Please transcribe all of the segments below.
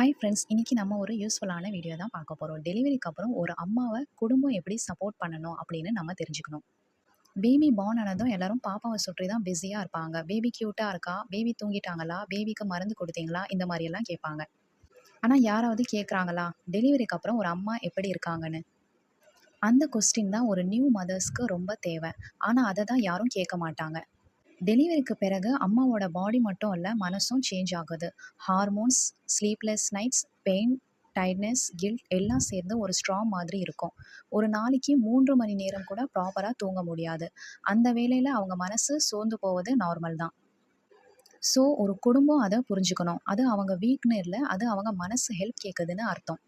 Hi friends இன்றைக்கி நம்ம ஒரு யூஸ்ஃபுல்லான வீடியோ தான் பார்க்க போகிறோம் டெலிவரிக்கு அப்புறம் ஒரு அம்மாவை குடும்பம் எப்படி சப்போர்ட் பண்ணணும் அப்படின்னு நம்ம தெரிஞ்சுக்கணும். பேபி பார்ன் ஆனதும் எல்லாரும் பாப்பாவை சுற்றி தான் பிஸியாக இருப்பாங்க. பேபி க்யூட்டாக இருக்கா? பேபி தூங்கிட்டாங்களா? பேபிக்கு மருந்து கொடுத்தீங்களா? இந்த மாதிரியெல்லாம் கேட்பாங்க. ஆனால் யாராவது கேட்குறாங்களா? டெலிவரிக்கு அப்புறம் ஒரு அம்மா எப்படி இருக்காங்கன்னு? அந்த கொஸ்டின் தான் ஒரு நியூ மதர்ஸ்க்கு ரொம்ப தேவை. ஆனால் அதை தான் யாரும் கேட்க மாட்டாங்க. டெலிவரிக்கு பிறகு அம்மாவோட பாடி மட்டும் இல்லை மனசும் சேஞ்ச் ஆகுது. Hormones sleepless nights pain tiredness guilt எல்லாம் சேர்ந்து ஒரு ஸ்ட்ராங் மாதிரி இருக்கும். ஒரு நாளைக்கு மூன்று மணி நேரம் கூட ப்ராப்பராக தூங்க முடியாது. அந்த வேலையில் அவங்க மனசு சோர்ந்து போவது நார்மல் தான். ஸோ ஒரு குடும்பம் அதை புரிஞ்சுக்கணும். அது அவங்க வீக்னு இல்லை அது அவங்க மனசு ஹெல்ப் கேட்குதுன்னு அர்த்தம்.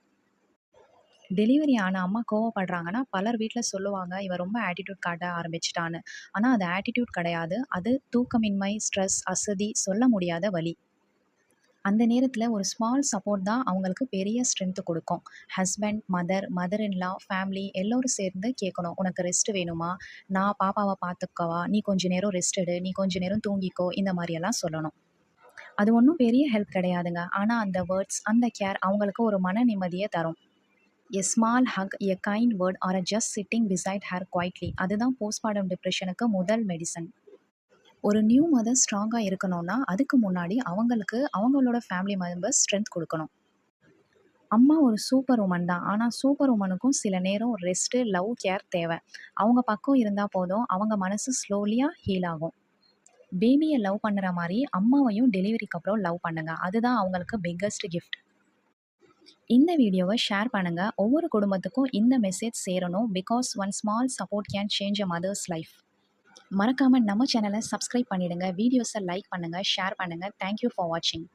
டெலிவரி ஆன அம்மா கோவப்படுறாங்கன்னா பலர் வீட்டில் சொல்லுவாங்க இவன் ரொம்ப ஆட்டிடியூட் காட்ட ஆரம்பிச்சிட்டான்னு. ஆனால் அது ஆட்டிடியூட் கிடையாது. அது தூக்கமின்மை ஸ்ட்ரெஸ் அசதி சொல்ல முடியாத வழி அந்த நேரத்தில் ஒரு ஸ்மால் சப்போர்ட் தான் அவங்களுக்கு பெரிய ஸ்ட்ரென்த்து கொடுக்கும். Husband mother mother in law family எல்லோரும் சேர்ந்து கேட்கணும் உனக்கு ரெஸ்ட் வேணுமா? நான் பாப்பாவை பார்த்துக்கவா? நீ கொஞ்ச நேரம் ரெஸ்ட் எடு நீ கொஞ்ச நேரம் தூங்கிக்கோ இந்த மாதிரியெல்லாம் சொல்லணும். அது ஒன்றும் பெரிய ஹெல்ப் கிடையாதுங்க. ஆனால் அந்த வேர்ட்ஸ் அந்த கேர் அவங்களுக்கு ஒரு மன நிம்மதியை தரும். A small hug a kind word or a just sitting beside her quietly அதுதான் போஸ்ட்மார்டம் டிப்ரெஷனுக்கு முதல் மெடிசன் ஒரு நியூ மதர் ஸ்ட்ராங்காக இருக்கணும்னா அதுக்கு முன்னாடி அவங்களுக்கு அவங்களோட ஃபேமிலி மெம்பர்ஸ் ஸ்ட்ரென்த் கொடுக்கணும். அம்மா ஒரு சூப்பர் உமன் தான். ஆனால் சூப்பர் உமனுக்கும் சில நேரம் ரெஸ்ட்டு லவ் கேர் தேவை. அவங்க பக்கம் இருந்தால் போதும் அவங்க மனசு ஸ்லோலியாக ஹீல் ஆகும். பேபியை லவ் பண்ணுற மாதிரி அம்மாவையும் டெலிவரிக்கு அப்புறம் லவ் பண்ணுங்கள் அதுதான் அவங்களுக்கு பிக்கஸ்ட் கிஃப்ட் இந்த வீடியோவை ஷேர் பண்ணுங்கள் ஒவ்வொரு குடும்பத்துக்கும் இந்த மெசேஜ் சேரணும். Because one small support can change a mother's life மறக்காமல் நம்ம சேனலை சப்ஸ்கிரைப் பண்ணிவிடுங்க வீடியோஸை லைக் பண்ணுங்கள் ஷேர் பண்ணுங்கள் தேங்க்யூ ஃபார் வாட்சிங்